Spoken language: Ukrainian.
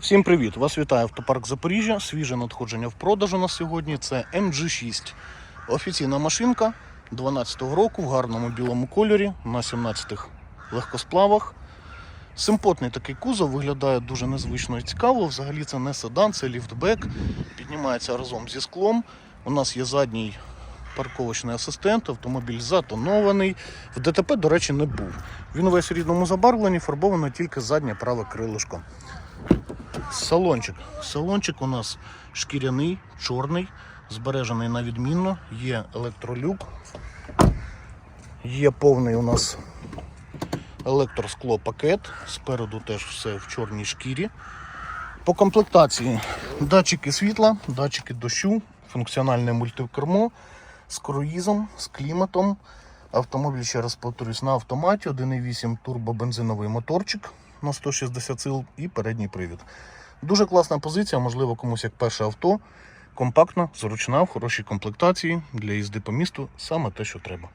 Всім привіт! Вас вітає автопарк Запоріжжя. Свіже надходження в продажу на сьогодні. Це MG6. Офіційна машинка 12-го року в гарному білому кольорі на 17-х легкосплавах. Симпотний такий кузов виглядає дуже незвично і цікаво. Взагалі це не седан, це ліфтбек. Піднімається разом зі склом. У нас є задній парковочний асистент, автомобіль затонований. В ДТП, до речі, не був. Він весь в рідному забарвленні, фарбовано тільки заднє праве крилишко. Салончик. Салончик у нас шкіряний, чорний, збережений на відмінно. Є електролюк. Є повний у нас електросклопакет. Спереду теж все в чорній шкірі. По комплектації датчики світла, датчики дощу, функціональне мультикермо з круїзом, з кліматом. Автомобіль, ще раз повторюсь, на автоматі, 1,8 турбобензиновий моторчик на 160 сил і передній привід. Дуже класна позиція, можливо, комусь як перше авто. Компактна, зручна, в хорошій комплектації для їзди по місту саме те, що треба.